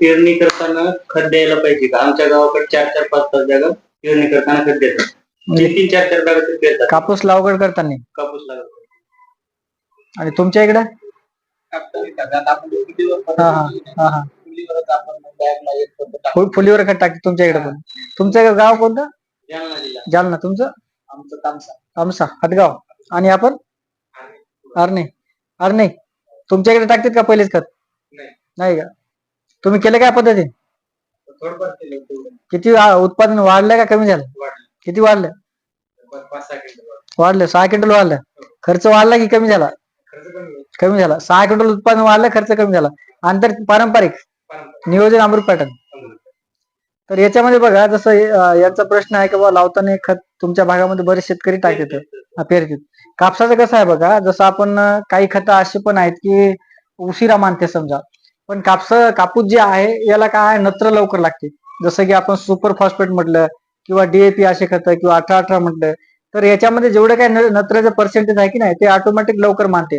पेरणी करताना खत द्यायला पाहिजे का? आमच्या गावाकडे चार चार पाच पाच जागा पेरणी करताना खत देतात. म्हणजे तीन चार चार जागा ते पेरतात. कापूस लागवड करताना? कापूस लागत आणि तुमच्या इकडे? हा हा हा हा फु- फुलीवर खत टाकते तुमच्या इकडे पण. तुमचं गाव कोणतं? जालना जिल्हा. जालना. तुमचं? आमचं तामसा. आमसा हदगाव. आणि आपण? अरणे अरणे तुमच्या इकडे टाकतात का पहिलेच खत? नाही. नाही का? तुम्ही केलं काय पद्धती थोडंफार केलं तेवढं. किती आ- उत्पादन वाढलं का कमी झालं? वाढलं. किती वाढलं? पाच- पाच सहा क्विंटल वाढलं. वाढलं. सहा क्विंटल वाढलं. खर्च वाढला की कमी झाला? खर्च कमी होईल. कमी झाला. सहा क्विंटल उत्पादन वाढलं खर्च कमी झाला. अंतर पारंपरिक? पारंपरिक. नियोजन अमृत पॅटर्न. समजा. तर याच्यामध्ये बघा जसं हे, अं, यांचा प्रश्न आहे की बाबा लावताना हे खत तुमच्या भागामध्ये बरेच शेतकरी टाकतात पेरतात. कापसाचं कसं आहे बघा जसं आपण अं, काही खतं असे पण आहेत की उशिरा मानते समजा. पण कापस कापूस जे आहे याला काय आहे, नत्र लवकर लागते. जसं की आपण सुपर फॉस्फेट म्हटलं किंवा डीएपी असे खतं किंवा अठरा अठरा म्हटलं तर याच्यामध्ये जेवढं काय नत्राचं पर्सेंटेज आहे की नाही ते ऑटोमॅटिक लवकर मानते.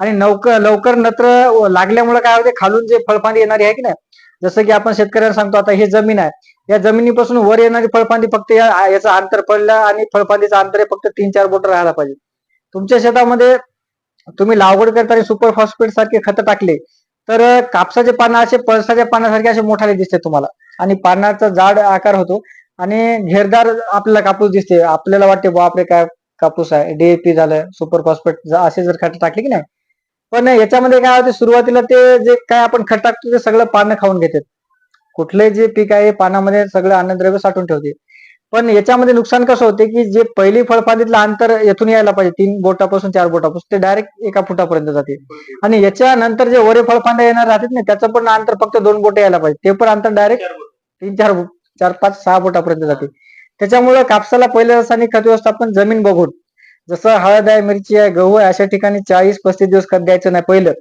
आणि लवकर लवकर नत्र लागल्यामुळे काय होते खालून जे फळफांदी येणारी आहे की नाही जसं की आपण शेतकऱ्यांना सांगतो आता ही जमीन आहे. या जमिनीपासून वर येणारी फळफांदी फक्त याचं अंतर पडलं आणि फळफांदीचं अंतर फक्त तीन चार बोट राहायला पाहिजे. तुमच्या शेतामध्ये तुम्ही लागवड करताना सुपर फॉस्फेट सारखे खत टाकले तर कापसाचे पानं असे पळसाच्या पानासारखे असे मोठाले दिसते तुम्हाला. आणि पानाचा जाड आकार होतो. आणि घेरदार आपल्याला कापूस दिसते. आपल्याला वाटते बापरे काय कापूस आहे. डीएपी झालं सुपर फॉस्फेट असे जर खट टाकले की नाही. पण याच्यामध्ये काय होते सुरुवातीला ते जे काय आपण खट टाकतो ते सगळं पानं खाऊन घेतात. कुठले जे पीक आहे पानामध्ये सगळं अन्नद्रव्य साठवून ठेवते. पण याच्यामध्ये नुकसान कसं होते की जे पहिली फळफांदीतलं अंतर येथून यायला पाहिजे तीन बोटापासून चार बोटापासून ते डायरेक्ट एका फुटापर्यंत जाते. आणि याच्या नंतर जे वरे फळफांद्या येणार राहतात ना त्याचं पण अंतर फक्त दोन बोटे यायला पाहिजे. ते पण अंतर डायरेक्ट. तीन चार चार पाच सहा बोटापर्यंत जाते. त्याच्यामुळे कापसाला पहिले रासायनिक खत व्यवस्थापन जमीन बघून जसं हळद आहे मिरची आहे गहू आहे अशा ठिकाणी चाळीस पस्तीस दिवस खत द्यायचं नाही पहिलं.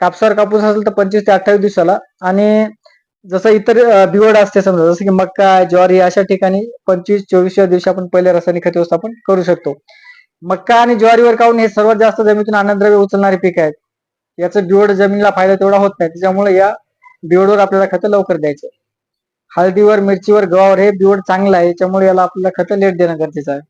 कापसावर कापूस असेल तर पंचवीस ते अठ्ठावीस दिवसाला. आणि जसं इतर बिवड असते समजा जसं की मक्का ज्वारी अशा ठिकाणी पंचवीस चोवीसव्या दिवशी आपण पहिले रासायनिक खत व्यवस्थापन करू शकतो. मक्का आणि ज्वारीवर काहून हे सर्वात जास्त जमिनीतून अन्नद्रव्य उचलणारे पीक आहेत? याचं बिवड जमिनीला फायदा तेवढा होत नाही. त्याच्यामुळे या बिवडवर आपल्याला खतं लवकर द्यायचं हळदीवर मिरचीवर गव्हावर हे बिवड चांगलं आहे. याच्यामुळे याला आपल्याला खतं लेट देणं गरजेचं आहे.